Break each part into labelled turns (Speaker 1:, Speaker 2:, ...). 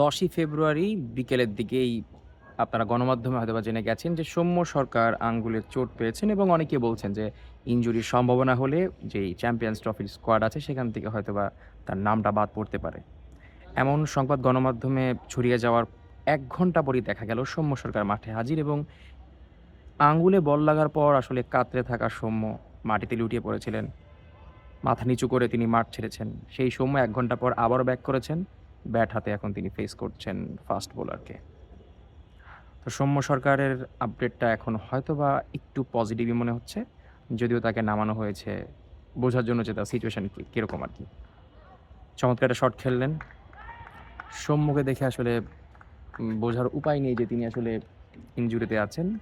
Speaker 1: দশই ফেব্রুয়ারি বিকেলের দিকেই আপনারা গণমাধ্যমে হয়তোবা জেনে গেছেন যে সৌম্য সরকার আঙ্গুলের চোট পেয়েছেন এবং অনেকে বলছেন যে ইনজুরির সম্ভাবনা হলে যেই চ্যাম্পিয়ন্স ট্রফির স্কোয়াড আছে সেখান থেকে হয়তোবা তার নামটা বাদ পড়তে পারে। এমন সংবাদ গণমাধ্যমে ছড়িয়ে যাওয়ার এক ঘণ্টা পরই দেখা গেল সৌম্য সরকার মাঠে হাজির এবং আঙ্গুলে বল লাগার পর আসলে কাতরে থাকা সৌম্য মাটিতে লুটিয়ে পড়েছিলেন। মাথা নিচু করে তিনি মাঠ ছেড়েছেন। সেই সৌম্য এক ঘণ্টা পর আবারও ব্যাক করেছেন। ব্যাট হাতে এখন তিনি ফেস করছেন ফাস্ট বোলারকে তো সৌম্য সরকারের আপডেটটা এখন হয়তোবা একটু পজিটিভই মনে হচ্ছে, যদিও তাকে নামানো হয়েছে, বোঝার জন্য যে তার সিচুয়েশান কীরকম আর কি। চমৎকার একটা শট খেললেন। সৌম্যকে দেখে আসলে বোঝার উপায় নেই যে তিনি আসলে ইনজুরিতে আছেন।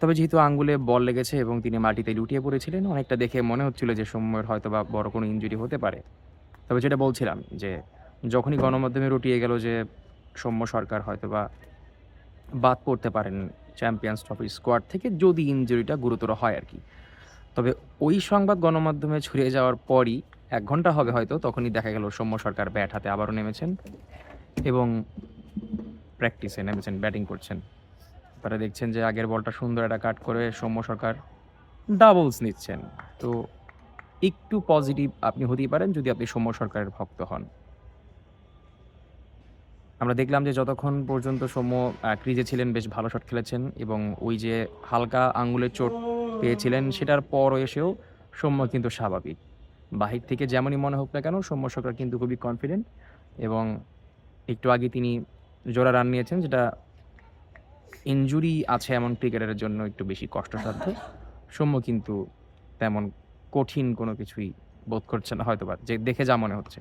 Speaker 1: তবে যেহেতু আঙ্গুলে বল লেগেছে এবং তিনি মাটিতে লুটিয়ে পড়েছিলেন, অনেকটা দেখে মনে হচ্ছিল যে সৌম্যের হয়তো বা বড় কোনো ইনজুরি হতে পারে। তবে যেটা বলছিলাম যে যখনই গণমাধ্যমে রটিয়ে গেল যে সৌম্য সরকার হয়তো বা বাদ পড়তে পারেন চ্যাম্পিয়ন্স ট্রফি স্কোয়াড থেকে যদি ইনজুরিটা গুরুতর হয় আর কি। তবে ওই সংবাদ গণমাধ্যমে ছড়িয়ে যাওয়ার পরই এক ঘণ্টা হবে হয়তো তখনই দেখা গেল সৌম্য সরকার ব্যাট হাতে আবারও নেমেছেন এবং প্র্যাকটিসে নেমেছেন ব্যাটিং করছেন। তারা দেখছেন যে আগের বলটা সুন্দর একটা কাট করে সৌম্য সরকার ডাবলস নিচ্ছেন। তো একটু পজিটিভ আপনি হতেই পারেন যদি আপনি সৌম্য সরকারের ভক্ত হন। আমরা দেখলাম যে যতক্ষণ পর্যন্ত সৌম্য ক্রিজে ছিলেন, বেশ ভালো শট খেলেছেন এবং ওই যে হালকা আঙ্গুলের চোট পেয়েছিলেন, সেটার পর এসেও সৌম্য কিন্তু স্বাভাবিক। বাহির থেকে যেমনই মনে হোক না কেন, সৌম্য সরকার কিন্তু খুবই কনফিডেন্ট এবং একটু আগে তিনি জোড়া রান নিয়েছেন, যেটা ইনজুরি আছে এমন ক্রিকেটারের জন্য একটু বেশি কষ্টসাধ্য। সৌম্য কিন্তু তেমন কঠিন কোনো কিছুই বোধ করছে না হয়তো বা যে দেখে যা মনে হচ্ছে।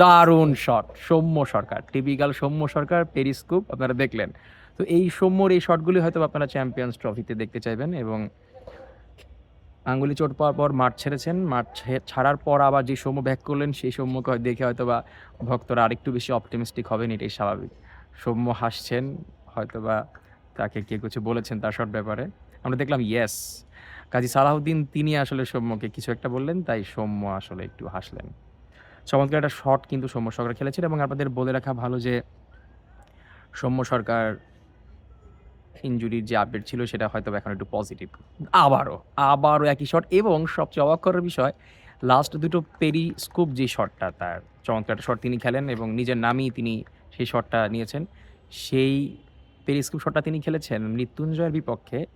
Speaker 1: দারুণ shot, Soumya Sarkar typical Soumya Sarkar periscope আপনারা দেখলেন। তো এই সৌম্যর এই শটগুলি হয়তো আপনারা চ্যাম্পিয়ন্স ট্রফিতে দেখতে চাইবেন এবং আঙ্গুলি চোট পাওয়ার পর মাঠ ছেড়েছেন। মাঠ ছাড়ার পর আবার যে সৌম্য ব্যাক করলেন, সেই সৌম্যকে দেখে হয়তো বা ভক্তরা আরেকটু বেশি অপটিমিস্টিক হবেন, এটাই স্বাভাবিক। সৌম্য হাসছেন, হয়তো বা তাকে কে কিছু বলেছেন তার শট ব্যাপারে। আমরা দেখলাম ইয়েস কাজী সালাহুদ্দিন তিনি আসলে সৌম্যকে কিছু একটা বললেন, তাই সৌম্য আসলে একটু হাসলেন। চমৎকার একটা শট কিন্তু সৌম্য সরকার খেলেছেন এবং আপনাদের বলে রাখা ভালো যে সৌম্য সরকার ইনজুরির যে আপডেট ছিল সেটা হয়তো এখন একটু পজিটিভ আবারও আবারও একই শট এবং সবচেয়ে অবাক করার বিষয় লাস্ট দুটো পেরি স্কুপ যে শটটা তার চমৎকার একটা শট তিনি খেলেন এবং নিজের নামেই তিনি সেই শটটা নিয়েছেন। সেই পেরিস্কোপ শটটা তিনি খেলেছেন মৃত্যুঞ্জয়ের বিপক্ষে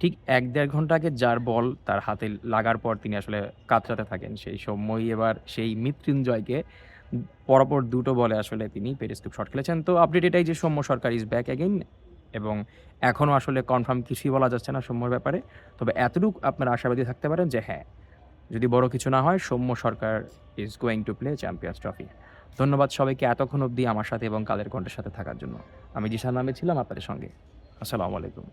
Speaker 1: ঠিক এক দেড় ঘণ্টা আগে যার বল তার হাতে লাগার পর তিনি আসলে কাতরাতে থাকেন। সেই সময়ই এবার সেই মৃত্যুঞ্জয়কে পরপর দুটো বলে আসলে তিনি পেরিস্কোপ শট খেলেছেন। তো আপডেট এটাই যে Soumya Sarkar is back again এবং এখনও আসলে কনফার্ম কিছুই বলা যাচ্ছে না সৌম্যর ব্যাপারে। তবে এতটুকু আপনারা আশাবাদী থাকতে পারেন যে হ্যাঁ যদি বড় কিছু না হয় Soumya Sarkar is going to play champions trophy ধন্যবাদ সবাইকে এতক্ষণ অবধি আমার সাথে এবং কালের কণ্ঠের সাথে থাকার জন্য। আমি জিশান নামে ছিলাম আপনাদের সঙ্গে। আসসালামু আলাইকুম।